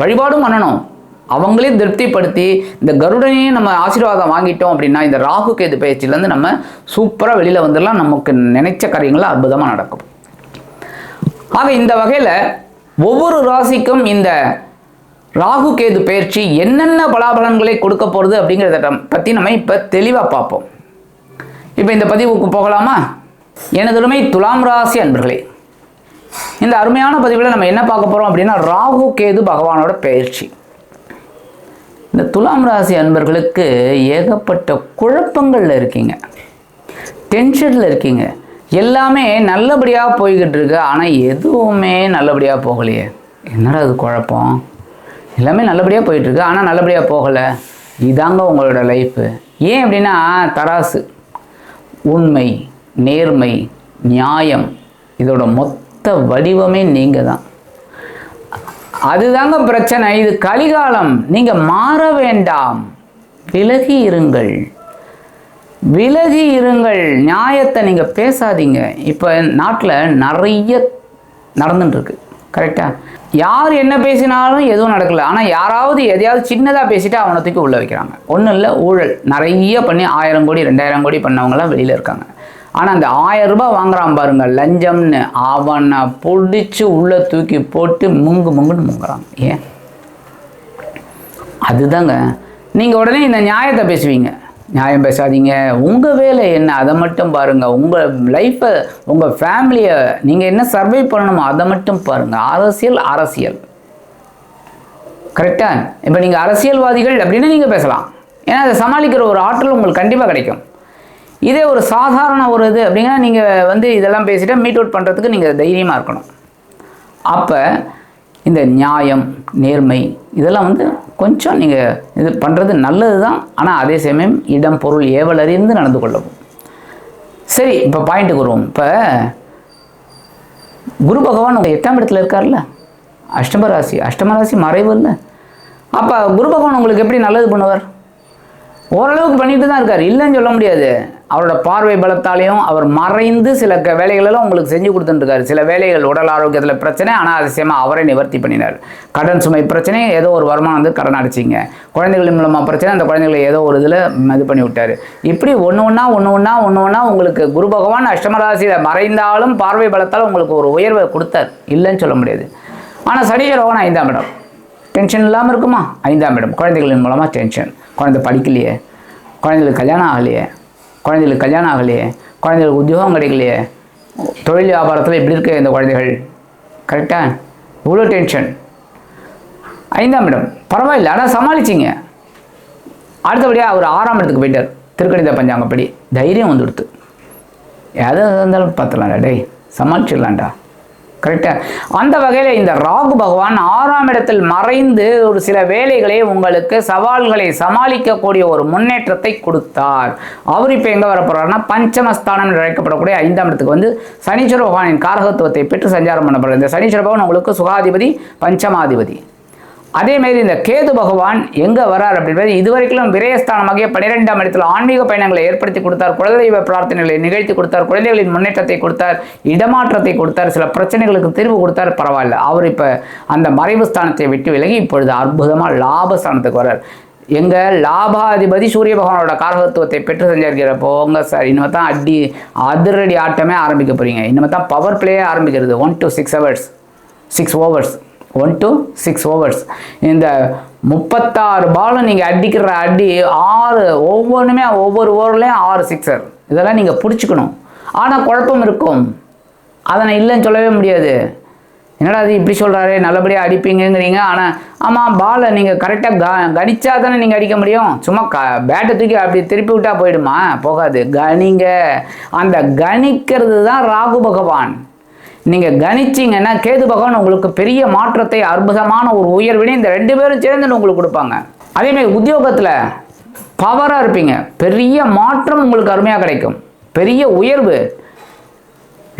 வழிபாடும் பண்ணணும். அவங்களையும் திருப்திப்படுத்தி இந்த கருடனையும் நம்ம ஆசீர்வாதம் வாங்கிட்டோம் அப்படின்னா இந்த ராகு கேது பயிற்சியிலேருந்து நம்ம சூப்பராக வெளியில் வந்துடலாம் நமக்கு நினைச்ச காரியங்கள்லாம் அற்புதமாக நடக்கும். ஆக இந்த வகையில் ஒவ்வொரு ராசிக்கும் இந்த ராகு கேது பயிற்சி என்னென்ன பலாபலன்களை கொடுக்க போகிறது அப்படிங்கிறத பற்றி நம்ம இப்போ தெளிவாக பார்ப்போம். இப்போ இந்த பதிவுக்கு போகலாமா? எனதுரிமை துலாம் ராசி அன்பர்களே இந்த அருமையான பதிவில் நம்ம என்ன பார்க்க போகிறோம் அப்படின்னா ராகு கேது பகவானோட பயிற்சி. இந்த துலாம் ராசி அன்பர்களுக்கு ஏகப்பட்ட குழப்பங்களில் இருக்கீங்க. டென்ஷனில் இருக்கீங்க. எல்லாமே நல்லபடியாக போய்கிட்டு இருக்கு. ஆனால் எதுவுமே நல்லபடியாக போகலையே. என்னடா அது குழப்பம்? எல்லாமே நல்லபடியாக போயிட்டு இருக்கு. ஆனால் நல்லபடியாக போகலை. இதாங்க உங்களோட லைஃப்பு ஏன் அப்படின்னா தராசு. உண்மை நேர்மை நியாயம் இதோட மொத்த மொத்த வடிவமே நீங்கள் தான் அதுதாங்க பிரச்சனை. இது கலிகாலம். நீங்க மாற வேண்டாம். விலகி இருங்கள். விலகி இருங்கள். நியாயத்தை நீங்க பேசாதீங்க. இப்போ நாட்டில் நிறைய நடந்துட்டு இருக்கு கரெக்டா யார் என்ன பேசினாலும் எதுவும் நடக்கல. ஆனால் யாராவது எதையாவது சின்னதாக பேசிட்டு அவனை தூக்கி உள்ள வைக்கிறாங்க. ஒன்றும் இல்லை ஊழல். நிறைய பண்ணி ஆயிரம் கோடி ரெண்டாயிரம் கோடி பண்ணவங்கலாம் வெளியில் இருக்காங்க. ஆனால் அந்த ஆயிரம் ரூபாய் வாங்குறான் பாருங்க லஞ்சம்னு. அவனை பிடிச்சி உள்ளே தூக்கி போட்டு முங்கு முங்குன்னு முங்குறான். ஏன்? அதுதாங்க. நீங்கள் உடனே இந்த நியாயத்தை பேசுவீங்க. நியாயம் பேசாதீங்க. உங்கள் வேலை என்ன? அதை மட்டும் பாருங்கள் உங்கள் லைஃப்பை உங்கள் ஃபேமிலியை நீங்கள் என்ன சர்வை பண்ணணுமோ அதை மட்டும் பாருங்கள் அரசியல் அரசியல். கரெக்டாக இப்போ நீங்கள் அரசியல்வாதிகள் அப்படின்னு நீங்கள் பேசலாம். ஏன்னா அதை சமாளிக்கிற ஒரு ஆற்றல் உங்களுக்கு கண்டிப்பாக கிடைக்கும். இதே ஒரு சாதாரண ஒரு இது அப்படிங்கன்னா நீங்கள் வந்து இதெல்லாம் பேசிட்டு மீட் அவுட் பண்ணுறதுக்கு நீங்கள் தைரியமாக இருக்கணும். அப்போ இந்த நியாயம் நேர்மை இதெல்லாம் வந்து கொஞ்சம் நீங்கள் இது பண்ணுறது நல்லது தான் ஆனால் அதே சமயம் இடம் பொருள் ஏவல் அறிந்து நடந்து கொள்ளவும். சரி இப்போ பாயிண்ட்டுக்கு வருவோம். இப்போ குரு பகவான் உங்கள் எட்டாம் இடத்துல இருக்கார்ல? அஷ்டம ராசி. அஷ்டம ராசி மறைவு இல்லை. அப்போ குரு பகவான் உங்களுக்கு எப்படி நல்லது பண்ணுவார்? ஓரளவுக்கு பண்ணிட்டு தான் இருக்கார். இல்லைன்னு சொல்ல முடியாது. அவரோட பார்வை பலத்தாலையும் அவர் மறைந்து சில க வேலைகளெல்லாம் உங்களுக்கு செஞ்சு கொடுத்துட்டுருக்காரு. சில வேலைகள் உடல் ஆரோக்கியத்தில் பிரச்சனை ஆனால் அதிசயமாக அவரை நிவர்த்தி பண்ணினார். கடன் சுமை பிரச்சனை ஏதோ ஒரு வருமானம் வந்து கடன் அடிச்சிங்க. குழந்தைகள் மூலமாக பிரச்சனை அந்த குழந்தைகளை ஏதோ ஒரு இதில் இது பண்ணி விட்டார். இப்படி ஒன்று ஒன்றா ஒன்று ஒன்றா ஒன்று ஒன்றா உங்களுக்கு குரு பகவான் அஷ்டமராசியில் மறைந்தாலும் பார்வை பலத்தால் உங்களுக்கு ஒரு உயர்வை கொடுத்தார். இல்லைன்னு சொல்ல முடியாது. ஆனால் சனீஸ்வர பகவான் ஐந்தாம் இடம். டென்ஷன் இல்லாமல் இருக்குமா? ஐந்தாம் இடம். குழந்தைகளின் மூலமாக டென்ஷன் குழந்தை படிக்கலையே. குழந்தைகளுக்கு கல்யாணம் ஆகலையே. குழந்தைகளுக்கு கல்யாணம் ஆகலையே குழந்தைகளுக்கு உத்தியோகம் கிடைக்கலையே தொழில் வியாபாரத்தில் எப்படி இருக்கு இந்த குழந்தைகள். கரெக்டாக இவ்வளோ டென்ஷன் ஐந்தாம் இடம். பரவாயில்ல ஆனால் சமாளிச்சிங்க. அடுத்தபடியாக அவர் ஆறாம் இடத்துக்கு போயிட்டார். திருக்கணித பஞ்சாங்கப்படி. தைரியம் வந்துடுத்து. எது இருந்தாலும் பார்த்துலாம்டா டேய். சமாளிச்சிடலாம்டா. கரெக்டா? அந்த வகையில் இந்த ராகு பகவான் ஆறாம் இடத்தில் மறைந்து ஒரு சில வேலைகளை உங்களுக்கு சவால்களை சமாளிக்கக்கூடிய ஒரு முன்னேற்றத்தை கொடுத்தார். அவர் இப்போ எங்கே வர போகிறாருன்னா பஞ்சமஸ்தானம் என்று அழைக்கப்படக்கூடிய ஐந்தாம் இடத்துக்கு வந்து சனீஸ்வர பகவானின் காரகத்துவத்தை பெற்று சஞ்சாரம் பண்ணப்படுறது இந்த சனீஸ்வர பகவான் உங்களுக்கு சுகாதிபதி பஞ்சமாதிபதி. அதேமாரி இந்த கேது பகவான் எங்கே வரார் அப்படின்றது இதுவரைக்கும் விரயஸ்தானமாகிய பன்னிரெண்டாம் இடத்தில் ஆன்மீக பயணங்களை ஏற்படுத்தி கொடுத்தார் குலதெய்வ பிரார்த்தனைகளை நிகழ்த்தி கொடுத்தார் குழந்தைகளின் முன்னேற்றத்தை கொடுத்தார் இடமாற்றத்தை கொடுத்தார் சில பிரச்சனைகளுக்கு தீர்வு கொடுத்தார் பரவாயில்ல. அவர் இப்போ அந்த மறைவு ஸ்தானத்தை விட்டு விலகி இப்பொழுது அற்புதமாக லாபஸ்தானத்துக்கு வரார் எங்க லாபாதிபதி சூரிய பகவானோட காரகத்துவத்தை பெற்று செஞ்சிருக்கிற போங்க சார் இனிமே தான் அடி அதிரடி ஆட்டமே ஆரம்பிக்க போறீங்க. இனிமே தான் பவர் பிளேயே ஆரம்பிக்கிறது. One to six hours six overs one to six overs இந்த முப்பத்தாறு பாலும் நீங்கள் அடிக்கிற அடி ஆறு ஒவ்வொன்றுமே ஒவ்வொரு ஓவர்லேயும் ஆறு சிக்ஸர் இதெல்லாம் நீங்கள் பிடிச்சிக்கணும். ஆனால் குழப்பம் இருக்கும். அதை நான் இல்லைன்னு சொல்லவே முடியாது. என்னடா அது இப்படி சொல்கிறாரு நல்லபடியாக அடிப்பீங்கிறீங்க ஆனால் ஆமாம் பாலை நீங்கள் கரெக்டாக க கணிச்சா தானே நீங்கள் அடிக்க முடியும். சும்மா க பேட்டை தூக்கி அப்படி திருப்பி விட்டா போயிடுமா? போகாது. கணிங்க. அந்த கணிக்கிறது தான் ராகு பகவான். நீங்கள் கணிச்சிங்கன்னா கேது பகவான் உங்களுக்கு பெரிய மாற்றத்தை அற்புதமான ஒரு உயர்வினை இந்த ரெண்டு பேரும் சேர்ந்து உங்களுக்கு கொடுப்பாங்க. அதேமாதிரி உத்தியோகத்தில் பவராக இருப்பீங்க. பெரிய மாற்றம் உங்களுக்கு அருமையாக கிடைக்கும். பெரிய உயர்வு.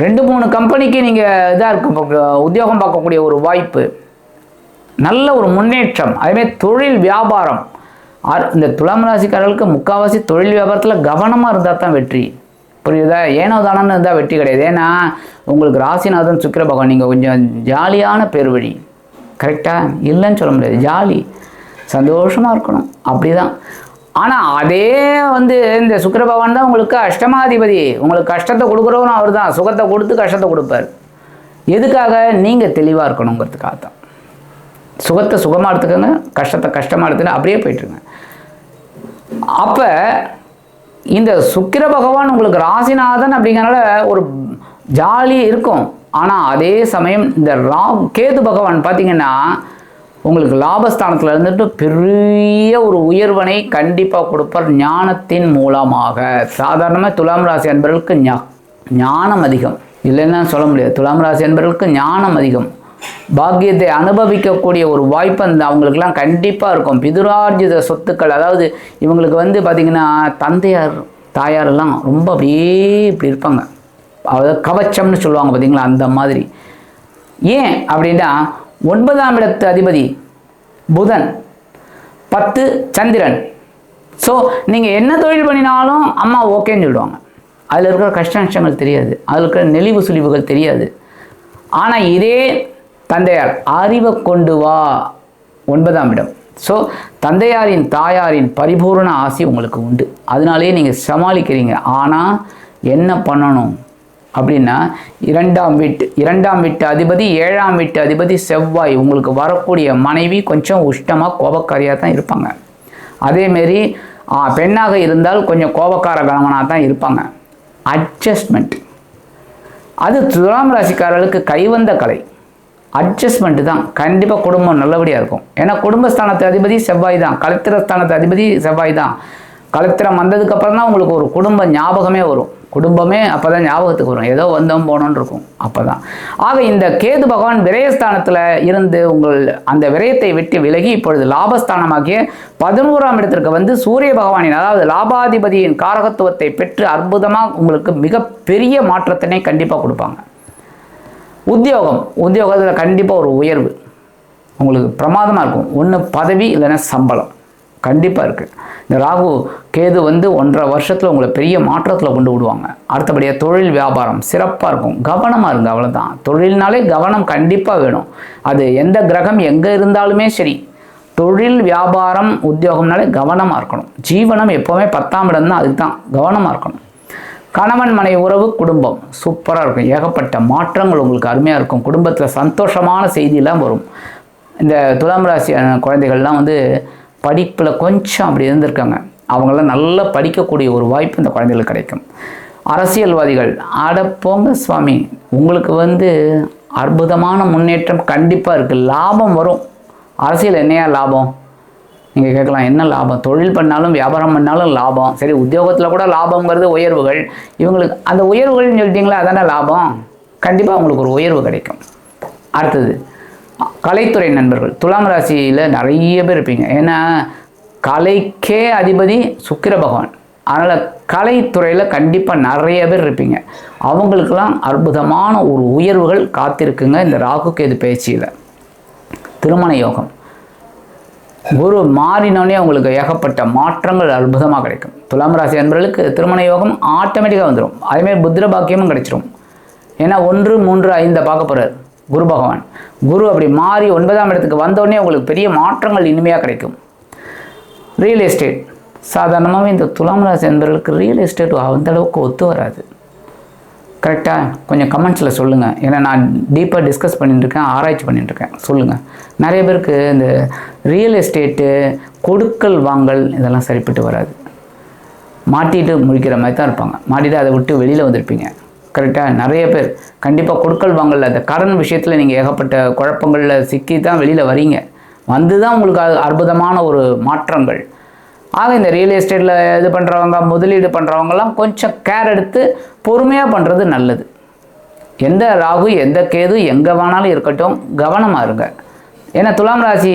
ரெண்டு மூணு கம்பெனிக்கு நீங்கள் இதாக இருக்கும். உத்தியோகம் பார்க்கக்கூடிய ஒரு வாய்ப்பு. நல்ல ஒரு முன்னேற்றம். அதேமாதிரி தொழில் வியாபாரம். இந்த துலாம் ராசிக்காரர்களுக்கு முக்கால்வாசி தொழில் வியாபாரத்தில் கவனமாக இருந்தால் தான் வெற்றி. புரியுதா? ஏனோ தானோன்னு இருந்தால் வெற்றி கிடையாது. ஏன்னா உங்களுக்கு ராசிநாதன் சுக்கிர பகவான் நீங்கள் கொஞ்சம் ஜாலியான பேர் வழி கரெக்டாக இல்லைன்னு சொல்ல முடியாது. ஜாலி. சந்தோஷமாக இருக்கணும். அப்படிதான். ஆனால் அதே வந்து இந்த சுக்கிர பகவான் தான் உங்களுக்கு அஷ்டமாதிபதி. உங்களுக்கு கஷ்டத்தை கொடுக்குறவரும் அவர் தான் சுகத்தை கொடுத்து கஷ்டத்தை கொடுப்பார். எதுக்காக? நீங்கள் தெளிவாக இருக்கணுங்கிறதுக்காக தான் சுகத்தை சுகமாக எடுத்துக்கோங்க. கஷ்டத்தை கஷ்டமாக எடுத்துக்கணும் அப்படியே போயிட்டுருங்க. அப்போ இந்த சுக்கிர பகவான் உங்களுக்கு ராசிநாதன் அப்படிங்கிறனால ஒரு ஜாலி இருக்கும். ஆனால் அதே சமயம் இந்த ரா கேது பகவான் பார்த்தீங்கன்னா உங்களுக்கு லாபஸ்தானத்தில் இருந்துட்டு பெரிய ஒரு உயர்வனை கண்டிப்பாக கொடுப்பார் ஞானத்தின் மூலமாக. சாதாரணமாக துலாம் ராசி என்பவர்களுக்கு ஞா ஞானம் அதிகம். இல்லைன்னா சொல்ல முடியாது. துலாம் ராசி என்பவர்களுக்கு ஞானம் அதிகம். பாக்கியத்தை அனுபவிக்கக்கூடிய ஒரு வாய்ப்பு அந்த அவங்களுக்குலாம் கண்டிப்பாக இருக்கும். பிதுரார்ஜித சொத்துக்கள் அதாவது இவங்களுக்கு வந்து பார்த்திங்கன்னா தந்தையார் தாயாரெல்லாம் ரொம்ப அப்படியே இப்படி இருப்பாங்க. அதாவது கவச்சம்னு சொல்லுவாங்க பார்த்தீங்களா அந்த மாதிரி. ஏன் அப்படின்னா ஒன்பதாம் இடத்து அதிபதி புதன் பத்து சந்திரன். ஸோ நீங்கள் என்ன தொழில் பண்ணினாலும் அம்மா ஓகேன்னு சொல்லுவாங்க. அதில் இருக்கிற கஷ்ட நஷ்டங்கள் தெரியாது. அதில் இருக்கிற நெளிவு சுழிவுகள் தெரியாது. ஆனால் இதே தந்தையார் அறிவை கொண்டு வா. ஒன்பதாம் இடம். ஸோ தந்தையாரின் தாயாரின் பரிபூரண ஆசி உங்களுக்கு உண்டு. அதனாலேயே நீங்கள் சமாளிக்கிறீங்க. ஆனால் என்ன பண்ணணும்? அப்படின்னா இரண்டாம் வீட்டு இரண்டாம் வீட்டு அதிபதி ஏழாம் வீட்டு அதிபதி செவ்வாய் உங்களுக்கு வரக்கூடிய மனைவி கொஞ்சம் உஷ்டமாக கோபக்காரியாக தான் இருப்பாங்க. அதேமாரி பெண்ணாக இருந்தால் கொஞ்சம் கோபக்கார கணவனாக தான் இருப்பாங்க. அட்ஜஸ்ட்மெண்ட் அது துலாம் ராசிக்காரர்களுக்கு கைவந்த கலை. அட்ஜஸ்ட்மெண்ட் தான். கண்டிப்பாக குடும்பம் நல்லபடியாக இருக்கும். ஏன்னா குடும்பஸ்தானத்து அதிபதி செவ்வாய் தான். கலத்திரஸ்தானத்து அதிபதி செவ்வாய் தான். கலத்திரம் வந்ததுக்கப்புறம் தான் உங்களுக்கு ஒரு குடும்ப ஞாபகமே வரும். குடும்பமே அப்போ தான் ஞாபகத்துக்கு வரும். ஏதோ வந்தோம் போனோன்னு இருக்கும். அப்போ தான் ஆக இந்த கேது பகவான் விரயஸ்தானத்தில் இருந்து உங்கள் அந்த விரயத்தை விட்டு விலகி இப்பொழுது லாபஸ்தானமாகிய பதினோராம் இடத்திற்கு வந்து சூரிய பகவானின் அதாவது லாபாதிபதியின் காரகத்துவத்தை பெற்று அற்புதமாக உங்களுக்கு மிகப்பெரிய மாற்றத்தினை கண்டிப்பாக கொடுப்பாங்க. உத்தியோகம் உத்தியோகத்தில் கண்டிப்பாக ஒரு உயர்வு. உங்களுக்கு பிரமாதமாக இருக்கும். ஒன்று பதவி இல்லைன்னா சம்பளம். கண்டிப்பாக இருக்குது இந்த ராகு கேது வந்து ஒன்றரை வருஷத்தில் உங்களை பெரிய மாற்றத்தில் கொண்டு விடுவாங்க. அடுத்தபடியாக தொழில் வியாபாரம் சிறப்பாக இருக்கும். கவனமாக இருங்க அவ்வளோதான் தொழில்னாலே கவனம் கண்டிப்பாக வேணும். அது எந்த கிரகம் எங்கே இருந்தாலுமே சரி. தொழில் வியாபாரம் உத்தியோகம்னாலே கவனமாக இருக்கணும். ஜீவனம் எப்போவுமே பத்தாம் இடம் தான் அதுக்கு தான் கவனமாக இருக்கணும். கணவன் மனை உறவு குடும்பம். சூப்பராக இருக்கும். ஏகப்பட்ட மாற்றங்கள் உங்களுக்கு அருமையாக இருக்கும். குடும்பத்தில் சந்தோஷமான செய்தியெல்லாம் வரும். இந்த துலாம் ராசி குழந்தைகள்லாம் வந்து படிப்பில் கொஞ்சம் அப்படி இருந்திருக்காங்க. அவங்களாம் நல்லா படிக்கக்கூடிய ஒரு வாய்ப்பு இந்த குழந்தைகளுக்கு கிடைக்கும். அரசியல்வாதிகள் அடப்போங்க சுவாமி. உங்களுக்கு வந்து அற்புதமான முன்னேற்றம் கண்டிப்பாக இருக்குது லாபம் வரும். அரசியல் என்னையா லாபம்? நீங்கள் கேட்கலாம் என்ன லாபம்? தொழில் பண்ணாலும் வியாபாரம் பண்ணாலும் லாபம். சரி உத்தியோகத்தில் கூட லாபங்கிறது உயர்வுகள். இவங்களுக்கு அந்த உயர்வுகள்னு சொல்லிட்டீங்களா அதான லாபம்? கண்டிப்பாக உங்களுக்கு ஒரு உயர்வு கிடைக்கும். அடுத்தது கலைத்துறை நண்பர்கள். துலாம் ராசியில் நிறைய பேர் இருப்பீங்க. ஏன்னா கலைக்கே அதிபதி சுக்கிர பகவான். அதனால் கலைத்துறையில் கண்டிப்பாக நிறைய பேர் இருப்பீங்க. அவங்களுக்கெல்லாம் அற்புதமான ஒரு உயர்வுகள் காத்திருக்குங்க இந்த ராகு கேது பேச்சியில். திருமண யோகம். குரு மாறினோடனே உங்களுக்கு ஏகப்பட்ட மாற்றங்கள் அற்புதமாக கிடைக்கும். துலாம் ராசி அன்பர்களுக்கு திருமண யோகம் ஆட்டோமேட்டிக்காக வந்துடும் அதேமாதிரி புத்திர பாக்கியமும் கிடைச்சிரும். ஏன்னா ஒன்று மூன்று ஐந்தை பார்க்க போகிறார் குரு பகவான். குரு அப்படி மாறி ஒன்பதாம் இடத்துக்கு வந்தோடனே உங்களுக்கு பெரிய மாற்றங்கள் இனிமையாக கிடைக்கும். ரியல் எஸ்டேட் சாதாரணமாகவே இந்த துலாம் ராசி அன்பர்களுக்கு ரியல் எஸ்டேட் அந்த அளவுக்கு ஒத்து வராது. கரெக்டாக கொஞ்சம் கமெண்ட்ஸில் சொல்லுங்கள் ஏன்னா நான் டீப்பாக டிஸ்கஸ் பண்ணிட்டுருக்கேன் ஆராய்ச்சி பண்ணிட்டுருக்கேன். சொல்லுங்கள் நிறைய பேருக்கு இந்த ரியல் எஸ்டேட்டு கொடுக்கல் வாங்கல் இதெல்லாம் சரிப்பட்டு வராது. மாட்டிட்டு முழிக்கிற மாதிரி தான் இருப்பாங்க. மாட்டிட்டு அதை விட்டு வெளியில் வந்திருப்பீங்க. கரெக்டாக நிறைய பேர். கண்டிப்பாக கொடுக்கல் வாங்கல அந்த கடன் விஷயத்தில் நீங்கள் ஏகப்பட்ட குழப்பங்களில் சிக்கி தான் வெளியில் வரீங்க. வந்து தான் உங்களுக்கு அது அற்புதமான ஒரு மாற்றங்கள். ஆக இந்த ரியல் எஸ்டேட்டில் இது பண்ணுறவங்க முதலீடு பண்ணுறவங்கலாம் கொஞ்சம் கேர் எடுத்து பொறுமையாக பண்ணுறது நல்லது. எந்த ராகு எந்த கேது எங்கே வேணாலும் இருக்கட்டும் கவனமாக இருங்க. ஏன்னா துலாம் ராசி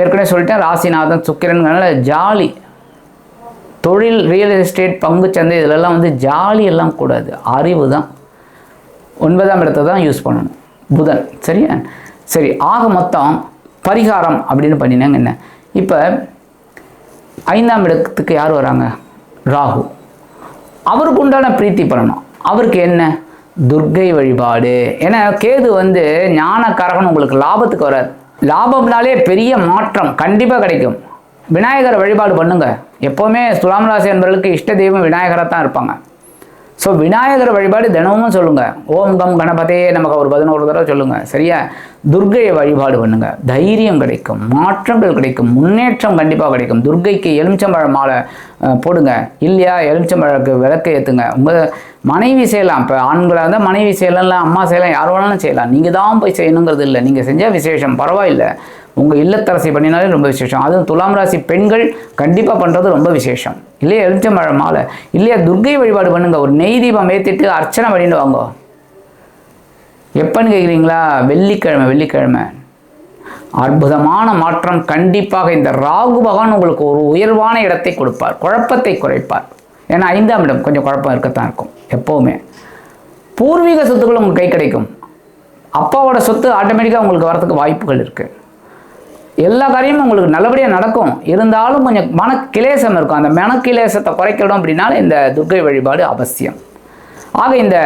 ஏற்கனவே சொல்லிட்டேன் ராசிநாதன் சுக்கிரன்கிறனால ஜாலி. தொழில் ரியல் எஸ்டேட் பங்கு சந்தை இதிலெல்லாம் வந்து ஜாலி எல்லாம் கூடாது. அறிவு தான். ஒன்பதாம் இடத்தை தான் யூஸ் பண்ணணும். புதன். சரியா? சரி ஆக மொத்தம் பரிகாரம் அப்படின்னு பண்ணினாங்க என்ன? இப்போ ஐந்தாம் இடத்துக்கு யார் வராங்க? ராகு. அவருக்கு உண்டான பிரீத்தி பண்ணணும் அவருக்கு என்ன? துர்க்கை வழிபாடு. ஏன்னா கேது வந்து ஞானக்காரகன் உங்களுக்கு லாபத்துக்கு வராது. லாபம்னாலே பெரிய மாற்றம் கண்டிப்பாக கிடைக்கும். விநாயகர் வழிபாடு பண்ணுங்க. எப்போவுமே துலாம் ராசி என்பவர்களுக்கு இஷ்ட தெய்வம் விநாயகராக தான் இருப்பாங்க. ஸோ விநாயகர் வழிபாடு தினமும் சொல்லுங்கள் ஓம் கம் கணபதே நமக்கு ஒரு பதினோரு தடவை சொல்லுங்கள் சரியா? துர்க்கையை வழிபாடு பண்ணுங்க. தைரியம் கிடைக்கும் மாற்றங்கள் கிடைக்கும் முன்னேற்றம் கண்டிப்பாக கிடைக்கும். துர்க்கைக்கு எலுமிச்சம்பழம் மாலை போடுங்க. இல்லையா? எலுமிச்சம்பழக்கு விளக்கை ஏற்றுங்க உங்கள் மனைவி செய்யலாம். இப்போ ஆண்களாக இருந்தால் மனைவி செய்யலாம் இல்லை அம்மா செய்யலாம் யார் வேணாலும் செய்யலாம். நீங்கள் தான் போய் செய்யணுங்கிறது இல்லை. நீங்கள் செஞ்சால் விசேஷம். பரவாயில்லை. உங்கள் இல்லத்தரசி பண்ணினாலே ரொம்ப விசேஷம். அதுவும் துலாம் ராசி பெண்கள் கண்டிப்பாக பண்ணுறது ரொம்ப விசேஷம். இல்லையா? எலுமிச்சம்பழம் மாலை. இல்லையா? துர்க்கை வழிபாடு பண்ணுங்க. ஒரு நெய் தீபம் ஏற்றிட்டு அர்ச்சனை பண்ணிட்டு வாங்க. எப்பன்னு கேட்குறீங்களா வெள்ளிக்கிழமை வெள்ளிக்கிழமை. அற்புதமான மாற்றம் கண்டிப்பாக இந்த ராகு பகவான் உங்களுக்கு ஒரு உயர்வான இடத்தை கொடுப்பார் குழப்பத்தை குறைப்பார். ஏன்னா ஐந்தாம் இடம் கொஞ்சம் குழப்பம் இருக்கத்தான் இருக்கும் எப்போவுமே. பூர்வீக சொத்துக்கள் உங்களுக்கு கை கிடைக்கும். அப்பாவோட சொத்து ஆட்டோமேட்டிக்காக உங்களுக்கு வரத்துக்கு வாய்ப்புகள் இருக்குது எல்லா காரியமும் உங்களுக்கு நல்லபடியாக நடக்கும். இருந்தாலும் கொஞ்சம் மன கிளேசம் இருக்கும். அந்த மன கிளேசத்தை குறைக்கணும் அப்படின்னால இந்த துர்க்கை வழிபாடு அவசியம். ஆக இந்த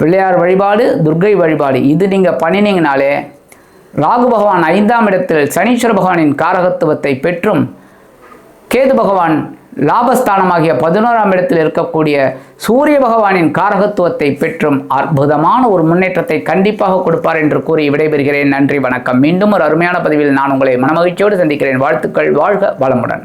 பிள்ளையார் வழிபாடு துர்க்கை வழிபாடு. இது நீங்கள் பண்ணினீங்கனாலே ராகு பகவான் ஐந்தாம் இடத்தில் சனீஸ்வர பகவானின் காரகத்துவத்தை பெற்றும் கேது பகவான் லாபஸ்தானமாகிய பதினோராம் இடத்தில் இருக்கக்கூடிய சூரிய பகவானின் காரகத்துவத்தை பெற்றும் அற்புதமான ஒரு முன்னேற்றத்தை கண்டிப்பாக கொடுப்பார் என்று கூறி விடைபெறுகிறேன். நன்றி வணக்கம். மீண்டும் ஒரு அருமையான பதிவில் நான் உங்களை மனமகிழ்ச்சியோடு சந்திக்கிறேன். வாழ்த்துக்கள். வாழ்க வளமுடன்.